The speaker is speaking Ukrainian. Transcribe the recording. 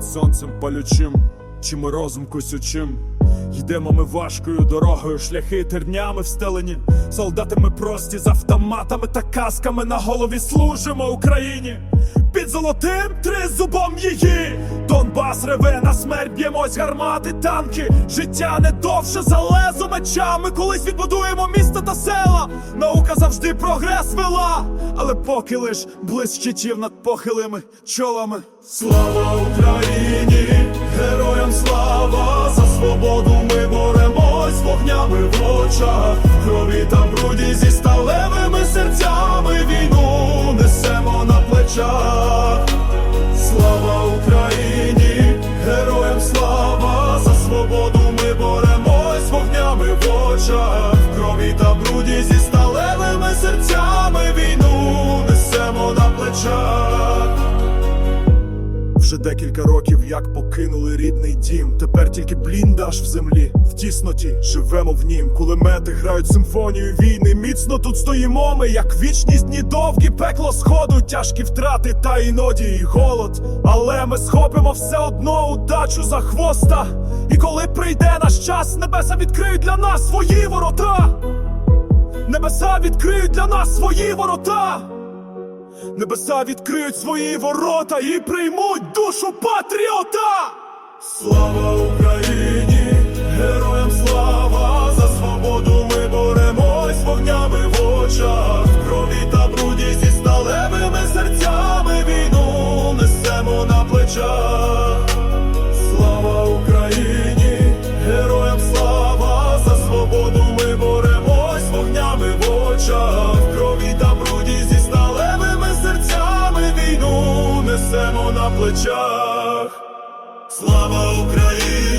під сонцем палючим, чи морозом косючим. Йдемо ми важкою дорогою, шляхи тернями встелені, солдатами прості з автоматами та касками на голові служимо Україні. Під золотим тризубом її Донбас реве на смерть б'ємось гармати, танки. Життя не довше за лезо мечами. Колись відбудуємо міста та села. Наука завжди прогрес вела, але поки лиш щитів над похилими чолами. Слава Україні! Героям слава! За свободу ми боремось вогнями в очах, крові та бруді зі в декілька років, як покинули рідний дім. Тепер тільки бліндаж в землі, в тісноті живемо в нім. Кулемети грають симфонію війни. Міцно тут стоїмо ми, як вічність дні довгі, пекло сходу, тяжкі втрати та іноді і голод. Але ми схопимо все одно удачу за хвоста. І коли прийде наш час, небеса відкриють для нас свої ворота. Небеса відкриють для нас свої ворота. Небеса відкриють свої ворота і приймуть душу патріота! Слава Україні! плечах, слава Україні!